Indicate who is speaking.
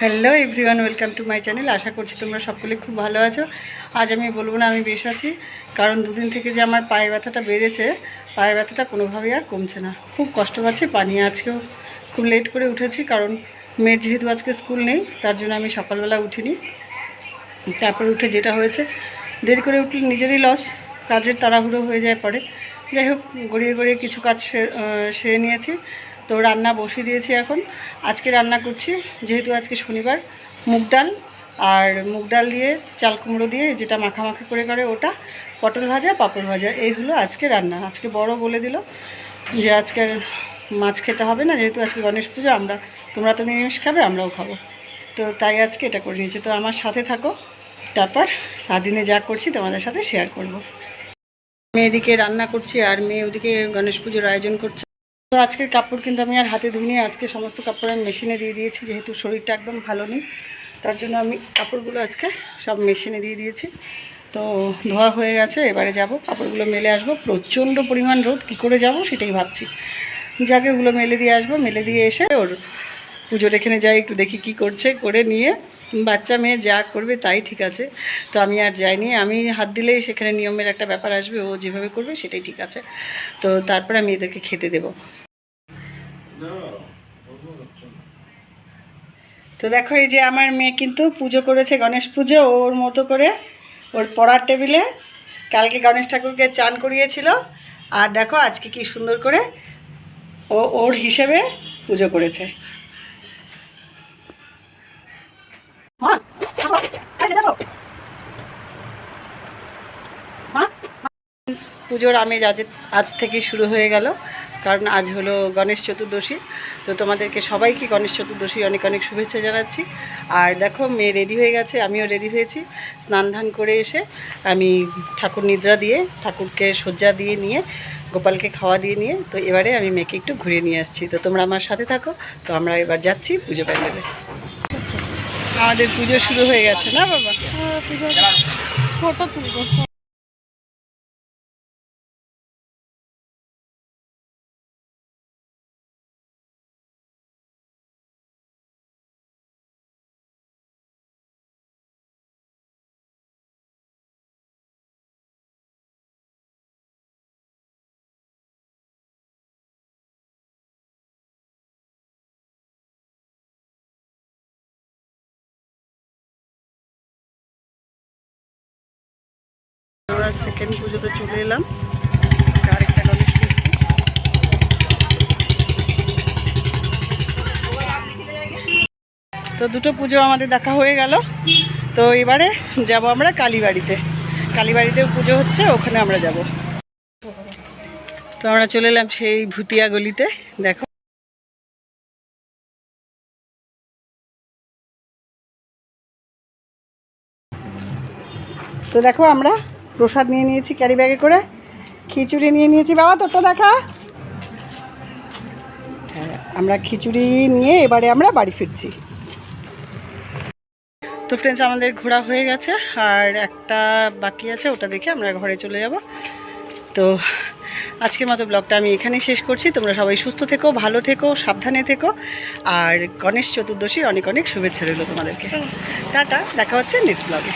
Speaker 1: Hello everyone welcome to my channel আশা করছি তোমরা সকলে খুব ভালো আছো। আজ আমি বলব না, আমি বেশ আছি, কারণ দুদিন থেকে যে আমার পায়ের ব্যথাটা বেড়েছে, পায়ের ব্যথাটা কোনোভাবেই আর কমছে না। খুব কষ্ট পাচ্ছি পানি আজকেও খুব লেট করে উঠেছি, কারণ মেয়ের যেহেতু আজকে স্কুল নেই, তার জন্য আমি সকালবেলা উঠিনি। তারপর উঠে যেটা হয়েছে, দেরি করে উঠলে নিজেরই লস কাজের তাড়াহুড়ো হয়ে যায় পরে। যাই হোক, গড়িয়ে গড়িয়ে কিছু কাজ সেরে নিয়েছি। তো রান্না বসিয়ে দিয়েছি এখন। আজকে রান্না করছি, যেহেতু আজকে শনিবার, মুগ ডাল আর মুগ ডাল দিয়ে চাল কুমড়ো দিয়ে যেটা মাখা মাখা করে করে ওটা, পটল ভাজা, পাঁপড় ভাজা, এই হলো আজকে রান্না। আজকে বড় বলে দিল যে আজকে মাছ খেতে হবে না, যেহেতু আজকে গণেশ পুজো, আমরা, তোমরা তো নিরামিষ খাবে, আমরাও খাব। তো তাই আজকে এটা করে নিয়েছি। তো আমার সাথে থাকো, তারপর সারাদিনে যা করছি তোমাদের সাথে শেয়ার করব। মেয়ে এদিকে রান্না করছি আর মেয়ে ওদিকে গণেশ পুজোর আয়োজন করছে। তো আজকের কাপড় কিন্তু আমি আর হাতে ধুইনি, আজকে সমস্ত কাপড় আমি মেশিনে দিয়ে দিয়েছি, যেহেতু শরীরটা একদম ভালো নেই, তার জন্য আমি কাপড়গুলো আজকে সব মেশিনে দিয়ে দিয়েছি। তো ধোয়া হয়ে গেছে, এবারে যাব, কাপড়গুলো মেলে আসব। প্রচণ্ড পরিমাণ রোদ, কী করে যাব সেটাই ভাবছি। যাকে ওগুলো মেলে দিয়ে আসব, মেলে দিয়ে এসে ওর পুজোর এখানে যাই, একটু দেখি কি করছে, করে নিয়ে বাচ্চা মেয়ে যা করবে তাই ঠিক আছে। তো আমি আর যাইনি। আমি হাত দিলেই সেখানে নিয়মের একটা ব্যাপার আসবে, ও যেভাবে করবে সেটাই ঠিক আছে। তো তারপরে আমি এদেরকে খেতে দেবো। তো দেখো এই যে আমার মেয়ে কিন্তু পুজো করেছে গণেশ পুজো, ওর মতো করে ওর পড়ার টেবিলে। কালকে গণেশ ঠাকুরকে চান করিয়েছিল। আর দেখো আজকে কি সুন্দর করে ও ওর হিসেবে পুজো করেছে। পুজোর আমেজ আজ আজ থেকে শুরু হয়ে গেল, কারণ আজ হলো গণেশ চতুর্দশী। তো তোমাদেরকে সবাইকে গণেশ চতুর্দশী অনেক অনেক শুভেচ্ছা জানাচ্ছি। আর দেখো, মেয়ে রেডি হয়ে গেছে, আমিও রেডি হয়েছি। স্নান ধান করে এসে আমি ঠাকুর নিদ্রা দিয়ে, ঠাকুরকে শয্যা দিয়ে নিয়ে, গোপালকে খাওয়া দিয়ে নিয়ে, তো এবারে আমি মেয়েকে একটু ঘুরিয়ে নিয়ে আসছি। তো তোমরা আমার সাথে থাকো, তো আমরা এবার যাচ্ছি পুজো প্যান্ডেলে। আমাদের পুজো শুরু হয়ে গেছে না বাবা? পুজো ফটো তুলবো আমরা সেকেন্ড পুজোতে চলে এলাম। তো দুটো পুজো আমাদের দেখা হয়ে গেল। তো এবারে যাব আমরা কালীবাড়িতে। কালীবাড়িতেও পুজো হচ্ছে, ওখানে আমরা যাব। তো আমরা চলে এলাম সেই ভুতিয়া গলিতে। দেখো। তো দেখো আমরা প্রসাদ নিয়ে নিয়েছি ক্যারি ব্যাগে করে, খিচুড়ি নিয়ে নিয়েছি। বাবা, তোরটা দেখা। হ্যাঁ আমরা খিচুড়ি নিয়ে এবারে আমরা বাড়ি ফিরছি। তো ফ্রেন্ডস আমাদের ঘোরা হয়ে গেছে, আর একটা বাকি আছে, ওটা দেখে আমরা ঘরে চলে যাব। তো আজকের মতো ব্লগটা আমি এখানেই শেষ করছি। তোমরা সবাই সুস্থ থেকো, ভালো থেকো, সাবধানে থেকো, আর গণেশ চতুর্দশীর অনেক অনেক শুভেচ্ছা রইল তোমাদেরকে। টাটা, দেখা হচ্ছে নেক্সট ব্লগে